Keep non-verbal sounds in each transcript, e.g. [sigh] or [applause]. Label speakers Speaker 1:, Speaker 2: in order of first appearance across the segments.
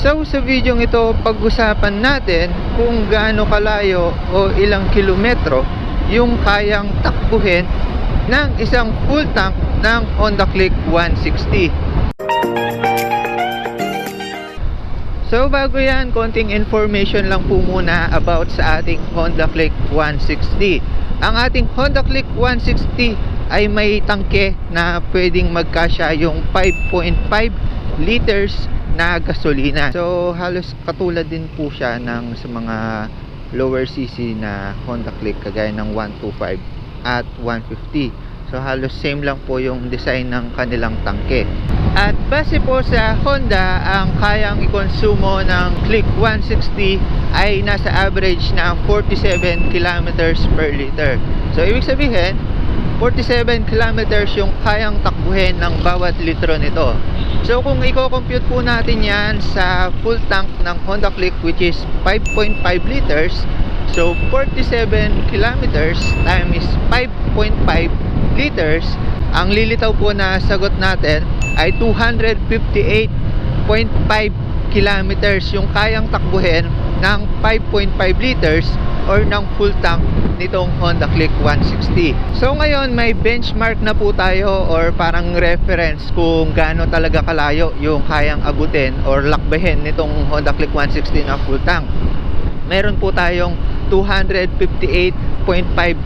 Speaker 1: So sa video ito, pag-usapan natin kung gaano kalayo o ilang kilometro yung kayang takbuhin ng isang full tank ng Honda Click 160. So bago yan, konting information lang po muna about sa ating Honda Click 160. Ang ating Honda Click 160 ay may tangke na pwedeng magkasya yung 5.5 liters na gasolina. So halos katulad din po siya ng sa mga lower cc na Honda Click kagaya ng 125 at 150. So halos same lang po yung design ng kanilang tangke. At base po sa Honda, ang kayang ikonsumo ng Click 160 ay nasa average na 47 kilometers per liter. So ibig sabihin, 47 kilometers yung kayang takbuhin ng bawat litro nito. So kung i-compute po natin yan sa full tank ng Honda Click which is 5.5 liters, so 47 kilometers times 5.5 liters, ang lilitaw po na sagot natin ay 258.5 kilometers. Yung kayang takbuhin ng 5.5 liters or ng full tank nitong Honda Click 160. So ngayon may benchmark na po tayo or parang reference kung gaano talaga kalayo yung kayang abutin or lakbahin nitong Honda Click 160 na full tank. Meron po tayong 258.5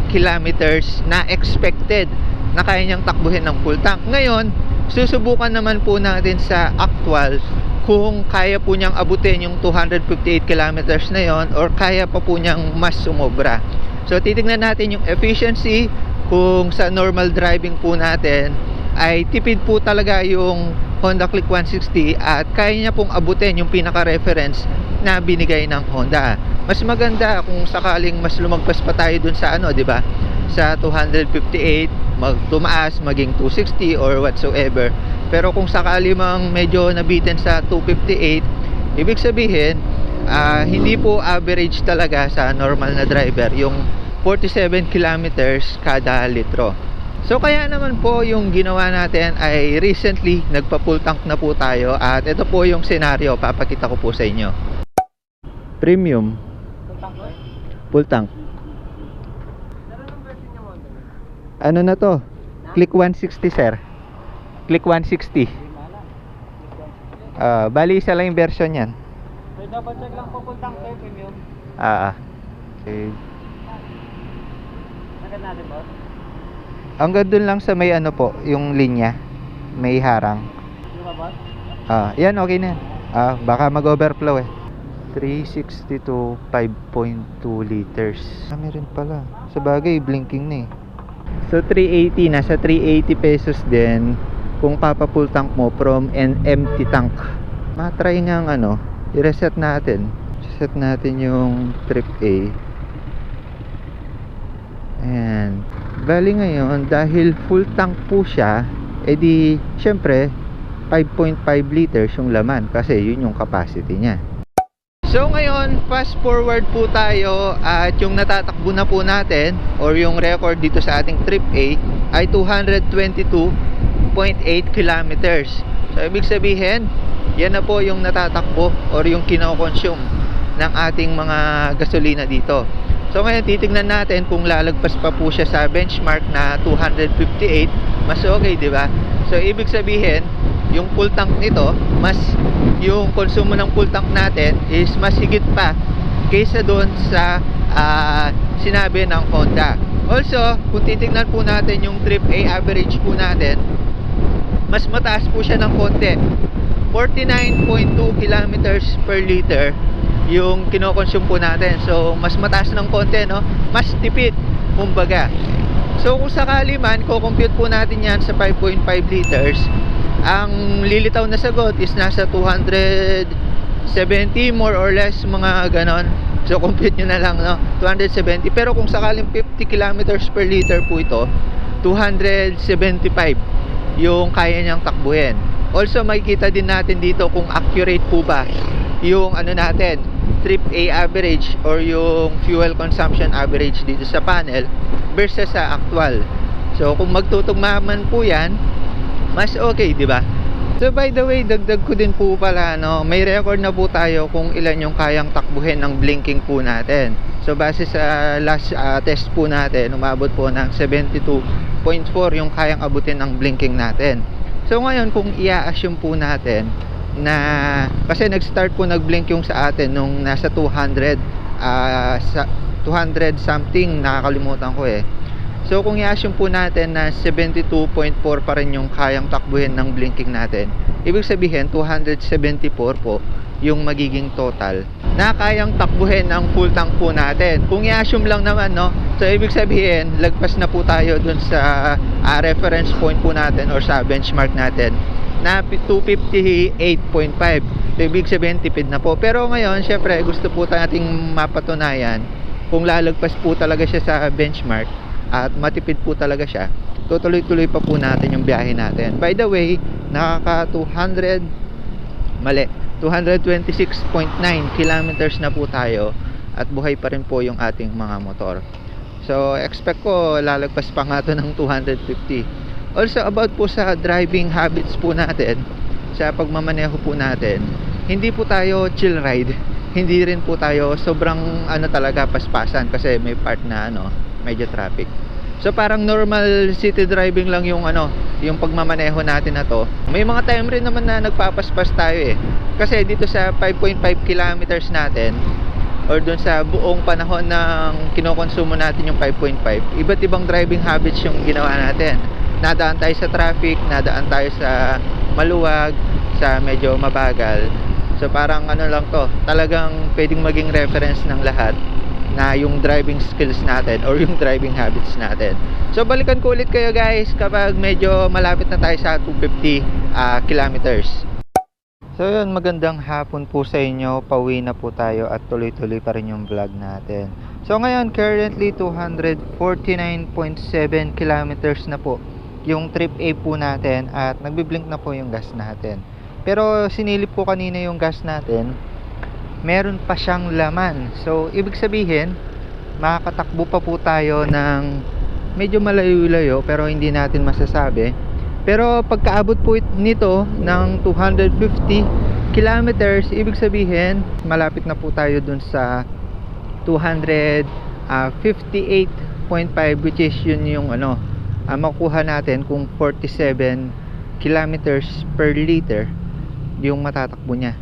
Speaker 1: kilometers na expected na kaya niyang takbuhin ng full tank. Ngayon, susubukan naman po natin sa actual kung kaya po niyang abutin yung 258 kilometers na yon or kaya pa po niyang mas sumobra. So titingnan natin yung efficiency kung sa normal driving po natin ay tipid po talaga yung Honda Click 160 at kaya niya pong abutin yung pinaka-reference na binigay ng Honda. Mas maganda kung sakaling mas lumagpas pa tayo dun sa ano, 'di ba? Sa 258 magtumaas maging 260 or whatsoever. Pero kung sakali mang medyo nabitin sa 258, ibig sabihin ah, hindi po average talaga sa normal na driver yung 47 kilometers kada litro. So kaya naman po yung ginawa natin ay recently nagpa-full tank na po tayo at ito po yung scenario papakita ko po sa inyo. Premium full tank. Ano na to? Click 160 sir. Click 160. Ah, bali isa lang yung version yan.
Speaker 2: May double check lang po kung tank tayo premium.
Speaker 1: Ah. ah. Okay.
Speaker 2: Agad natin boss.
Speaker 1: Hanggang dun lang sa may ano po, yung linya. May harang. Ah, yan okay na yan. Ah, baka mag-overflow eh. 360 to 5.2 liters. Ah, meron pala. Sa bagay, blinking na eh. So 380, nasa 380 pesos din kung papa-full tank mo from an empty tank. Matry nga ang ano, i-reset natin. Set natin yung trip A. Ayan. Bali ngayon, dahil full tank po siya, edi syempre 5.5 liters yung laman kasi yun yung capacity niya. So ngayon, fast forward po tayo at yung natatakbo na po natin or yung record dito sa ating trip A ay 222.8 kilometers. So ibig sabihin, yan na po yung natatakbo or yung kinokonsume ng ating mga gasolina dito. So ngayon titingnan natin kung lalagpas pa po siya sa benchmark na 258, mas okay, di ba? So ibig sabihin, yung full tank nito, mas yung konsumo ng full tank natin is mas higit pa kaysa doon sa ah, sinabi ng Honda. Also, kung titingnan po natin yung trip A average po natin, mas mataas po siya ng konti. 49.2 kilometers per liter yung kinokonsume po natin. So, mas mataas ng konti, no? Mas tipid, kumbaga. So, kung sakali man, kukompute po natin yan sa 5.5 liters, ang lilitaw na sagot is nasa 270 more or less mga ganon. So, compute nyo na lang, no? 270. Pero kung sakaling 50 kilometers per liter po ito, 275 yung kaya niyang takbuhin. Also makikita din natin dito kung accurate po ba yung ano natin, trip A average or yung fuel consumption average dito sa panel versus sa actual. So kung magtutugma man po 'yan, mas okay, 'di ba? So by the way, dagdag ko din po pala, no, may record na po tayo kung ilan yung kayang takbuhin ng blinking po natin. So base sa last ah, test po natin, umabot po ng 72.4 yung kayang abutin ng blinking natin. So ngayon, kung i-assume po natin na kasi nag-start po nag-blink yung sa atin nung nasa 200 ah, sa 200 something nakakalimutan ko eh. So kung i-assume po natin na 72.4 pa rin yung kayang takbuhin ng blinking natin, ibig sabihin 274 po yung magiging total na kayang takbuhin ng full tank po natin. Kung i-assume lang naman, no, so ibig sabihin, lagpas na po tayo dun sa ah, reference point po natin or sa benchmark natin na 258.5. So, ibig sabihin, tipid na po. Pero ngayon, syempre, gusto po nating mapatunayan kung lalagpas po talaga siya sa benchmark at matipid po talaga siya. Tutuloy-tuloy pa po natin yung biyahe natin. By the way, nakaka 200 mali 226.9 kilometers na po tayo at buhay pa rin po yung ating mga motor so expect ko lalagpas pa nga to ng 250 also about po sa driving habits po natin sa pagmamaneho po natin hindi po tayo chill ride hindi rin po tayo sobrang ano talaga paspasan kasi may part na ano medyo traffic So parang normal city driving lang yung ano, yung pagmamaneho natin na to. May mga time rin naman na nagpapaspas tayo eh. Kasi dito sa 5.5 kilometers natin or dun sa buong panahon ng kinokonsumo natin yung 5.5, iba't ibang driving habits yung ginawa natin. Nadaan tayo sa traffic, nadaan tayo sa maluwag, sa medyo mabagal. So parang ano lang to, talagang pwedeng maging reference ng lahat na yung driving skills natin or yung driving habits natin. So balikan ko ulit kayo guys kapag medyo malapit na tayo sa 250 ah, kilometers. So yun, magandang hapon po sa inyo. Pauwi na po tayo at tuloy-tuloy pa rin yung vlog natin. So ngayon, currently 249.7 kilometers na po yung trip A po natin at nagbiblink na po yung gas natin. Pero sinilip ko kanina yung gas natin, meron pa siyang laman. So, ibig sabihin, makakatakbo pa po tayo ng medyo malayo-layo pero hindi natin masasabi. Pero pagkaabot po it- nito ng 250 kilometers, ibig sabihin, malapit na po tayo dun sa 258.5 which is yun yung ano, ah, makuha natin kung 47 kilometers per liter yung matatakbo niya.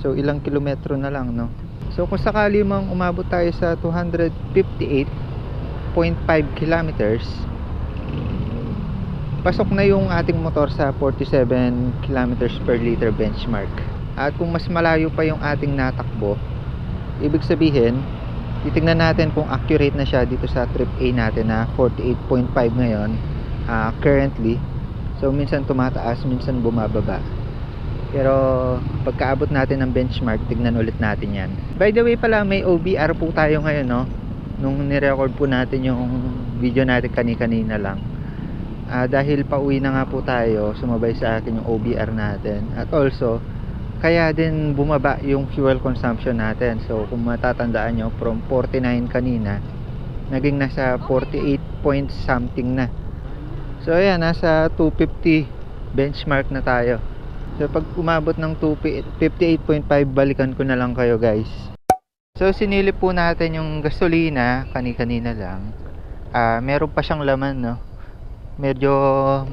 Speaker 1: So ilang kilometro na lang no. So kung sakali mang umabot tayo sa 258.5 kilometers pasok na yung ating motor sa 47 kilometers per liter benchmark. At kung mas malayo pa yung ating natakbo, ibig sabihin, titingnan natin kung accurate na siya dito sa trip A natin na 48.5 ngayon ah, currently. So minsan tumataas, minsan bumababa. Pero pagkaabot natin ng benchmark, tignan ulit natin yan. By the way pala, may OBR po tayo ngayon, no? Nung nirecord po natin yung video natin kani-kanina lang. Ah, dahil pauwi na nga po tayo, sumabay sa akin yung OBR natin. At also, kaya din bumaba yung fuel consumption natin. So, kung matatandaan nyo, from 49 kanina, naging nasa 48 point something na. So, ayan, nasa 250 benchmark na tayo. So pag umabot ng 258.5 balikan ko na lang kayo guys. So sinilip po natin yung gasolina kani-kanina lang. Ah, meron pa siyang laman no. Medyo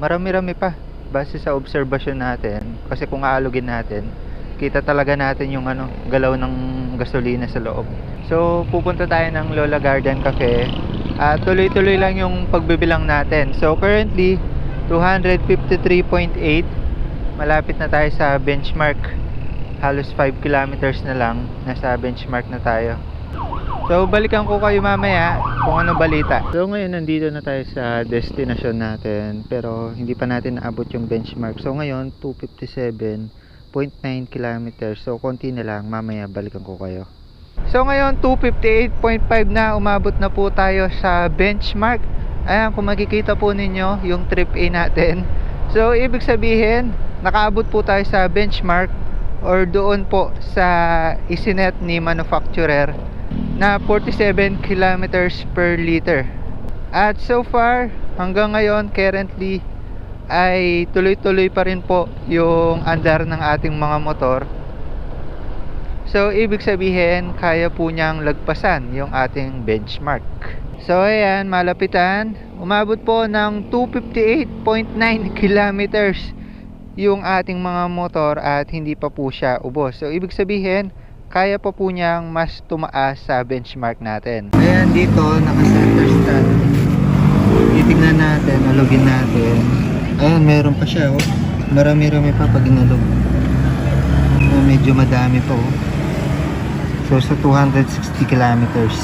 Speaker 1: marami-rami pa base sa obserbasyon natin kasi kung aalugin natin kita talaga natin yung ano galaw ng gasolina sa loob. So pupunta tayo ng Lola Garden Cafe. at tuloy-tuloy lang yung pagbibilang natin. So currently 253.8 malapit na tayo sa benchmark. Halos 5 kilometers na lang nasa benchmark na tayo. So balikan ko kayo mamaya kung ano balita. So ngayon nandito na tayo sa destination natin pero hindi pa natin naabot yung benchmark. So ngayon 257.9 kilometers. So konti na lang. Mamaya balikan ko kayo. So ngayon 258.5 na. Umabot na po tayo sa benchmark. Ayan kung makikita po ninyo yung trip A natin. So ibig sabihin nakaabot po tayo sa benchmark or doon po sa isinet ni manufacturer na 47 kilometers per liter. At so far hanggang ngayon currently ay tuloy-tuloy pa rin po yung andar ng ating mga motor. So, ibig sabihin, kaya po niyang lagpasan yung ating benchmark. So, ayan, malapitan. Umabot po ng 258.9 [laughs] kilometers yung ating mga motor at hindi pa po siya ubos. So, ibig sabihin, kaya pa po niyang mas tumaas sa benchmark natin. Ayan, dito, naka-center stand. Titignan natin, alugin natin. Ayan, meron pa siya, oh. Marami-rami pa pag inalog. Oh, medyo madami pa, oh. So, sa 260 kilometers.